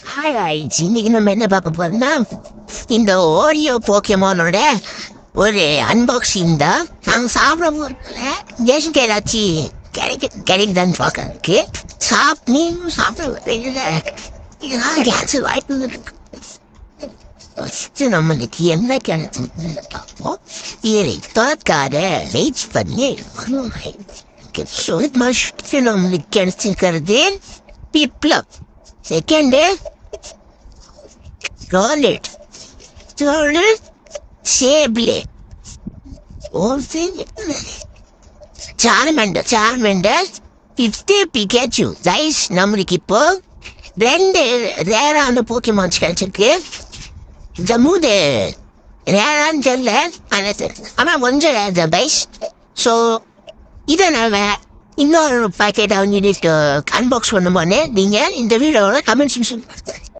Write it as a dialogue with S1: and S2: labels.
S1: Hi ஆயிடுச்சு இன்னைக்கு நம்ம என்ன பார்க்க போறோம்னா இந்த ஓரியோ போக்கியமோனோட ஒரு அன்பாக்சிங் தான் நாங்கள் சாப்பிட போகிறோம்ல ஜெயசுக்கு ஏதாச்சும் கிடைக்க கிடைக்குதான்னு பார்க்கறதுக்கு சாப்பிட்டு நீங்களும் சாப்பிட வரீங்கள இதெல்லாம் கேன்சல் வாய்ப்பு இருக்கு ஃபஸ்ட்டு நம்மளுக்கு என்ன கிடைச்சதுன்னு பார்ப்போம் இதை தோற்காத வெயிட் பண்ணி சொல்லிட்டு ஃபஸ்ட்டு நம்மளுக்கு கிடைச்சிருக்கிறது Biplab second Roller. Roller. Sable. Orphan. Charmander. Charmander. Fifty Pikachu. Guys, நம்மளுக்கு இப்போ ரெண்டு ரேரான போக்கிமான்ஸ் கிடைச்சிருக்கு இந்த மூணு ரேரான்னு தெரியல ஆனால் ஆனால் கொஞ்சம் ரேர் பைஸ் ஸோ இதை நான் இன்னொரு பாக்கெட் அவங்க அன்பாக்ஸ் பண்ணும்போது நீங்கள் இந்த வீடியோவில் கமெண்ட்ஸ்